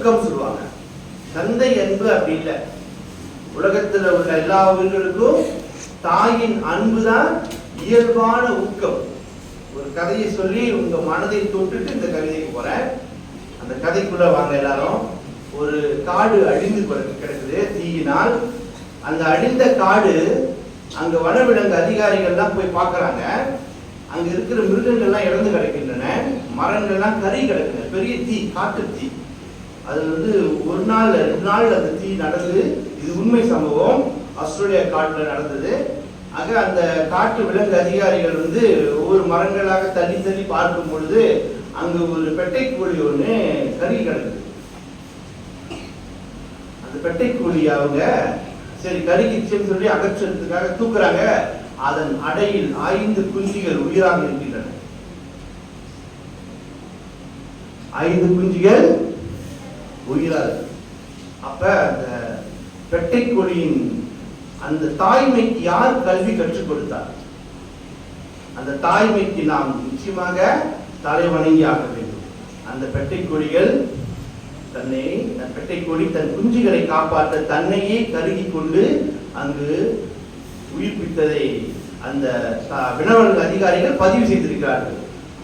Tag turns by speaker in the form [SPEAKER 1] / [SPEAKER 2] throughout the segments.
[SPEAKER 1] ஊக்கம் சொல்லுவாங்க. தந்தை அன்பு அப்படி இல்லை. உலகத்துல உள்ள எல்லா உயிர்களுக்கும் தாயின் அன்பு தான் இயல்பான ஊக்கம். ஒரு கதையை சொல்லி உங்க மனதை தொட்டுட்டு இந்த கவிதைக்கு போறேன். அந்த கதைக்குள்ள வாங்க எல்லாரும். ஒரு காடு அழிந்து கிடக்கு- கிடக்குது தீயினால். அந்த அழிந்த காடு அங்க வனவிலங்கு அதிகாரிகள்லாம் போய் பார்க்குறாங்க அங்க இருக்கிற மிருகங்கள்லாம் இழந்து கிடக்கின்றன. மரங்கள்லாம் கறி கிடக்குது. பெரிய தீ காட்டு தீ. அது வந்து ஒரு நாள் ரெண்டு நாள் அந்த தீ நடந்து இது உண்மை சம்பவம். ஆஸ்திரேலியா காட்டில் நடந்தது. ஆக அந்த காட்டு விலங்கு அதிகாரிகள் வந்து ஒவ்வொரு மரங்களாக தள்ளி தள்ளி பார்க்கும் பொழுது அங்க ஒரு பெட்டைக்கோழி ஒன்று ஒண்ணு கறி கிடக்குது. அந்த பெட்டைக்கோழி அவங்க சரி கருகிச்சுன்னு சொல்லி அகற்றுறதுக்காக தூக்குறாங்க. அதன் அடையில் ஐந்து குஞ்சுகள் உயிராக இருக்கின்றன. ஐந்து குஞ்சுகள் உயிராக அப்ப அந்த பெட்டை கொடியின் அந்த தாய்மைக்கு யார் கல்வி கற்றுக் கொடுத்தார்? அந்த தாய்மைக்கு நாம் நிச்சயமாக தலை வணங்கி ஆக வேண்டும். அந்த பெட்டை கொடிகள் தன்னை அந்த பெட்டை கொடி தன் குஞ்சுகளை காப்பாற்ற தன்னையே கருகி கொண்டு அங்கு உயிர்ப்பித்ததை அந்த வினவல் அதிகாரிகள் பதிவு செய்திருக்கிறார்கள்.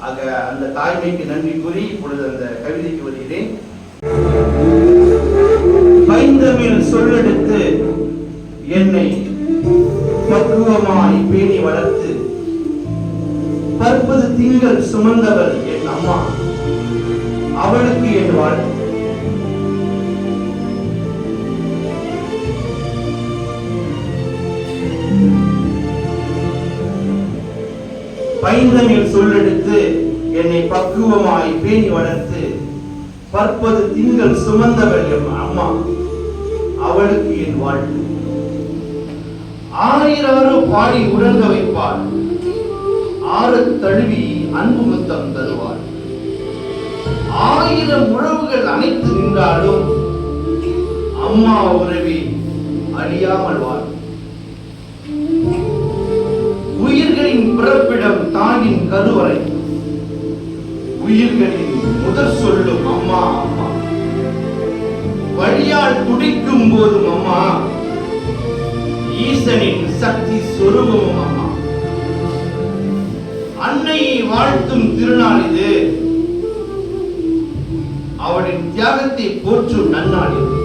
[SPEAKER 1] ஆக அந்த தாய்மைக்கு நன்றி கூறி இப்பொழுது அந்த கவிதைக்கு வருகிறேன். பைந்தமிழ் சொல்லெடுத்து என்னை பக்குவமாய் பேணி வளர்த்து பற்பது திங்கள் சுமந்தவள் என் அம்மா. அவளுக்கு என் வாழ்த்து. பைந்தமிழ் சொல்லெடுத்து என்னை பக்குவமாய் பேணி வளர்த்து பற்பது திங்கள் சுமந்தவள் என் அம்மா. அவளுக்கு என் வாழ்வு. ஆயிராறு பாடி உறங்க வைப்பாள். ஆறு தழுவி அன்பு முத்தம் தருவாள். ஆயிரம் உறவுகள் அனைத்து நின்றாலும் அம்மா உறவி அழியாமல் வாழ். உயிர்களின் பிறப்பிடம் தாயின் கருவறை. உயிர்களின் முதற் சொல்லும் வழியால் துடிக்கும் போதும் அம்மா ஈசனின் சக்தி சொருபமும் அம்மா அன்னையை வாழ்த்தும் திருநாள் இது. அவளின் தியாகத்தை போற்றும் நன்னாள் இது.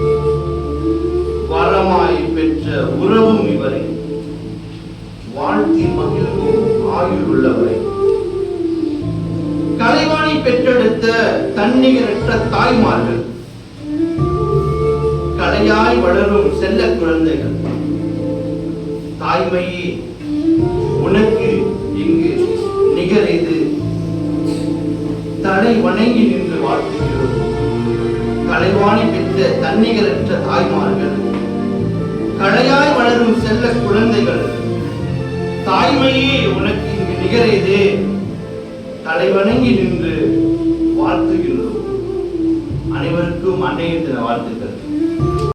[SPEAKER 1] வரமாய் பெற்ற உறவும் இவரை. வாழ்த்தி மகிழ்வும் ஆயுள் கலைவாணி பெற்றெடுத்த தன்னிகரற்ற தாய்மார்கள். தாயாய் வளரும் செல்ல குழந்தைகள். தாய்மையே உனக்கு இங்கு நிகர் இது தலை வணங்கி நின்று வாழ்த்துகிறோம். கலைவாணி பெற்ற தன்னிகரற்ற தாய்மார்கள். கலையாய் வளரும் செல்ல குழந்தைகள். தாய்மையே உனக்கு இங்கு நிகரேது. தலை வணங்கி நின்று வாழ்த்துகின்றோம் அனைவருக்கும் அன்னையின் தின வாழ்த்துக்கள்.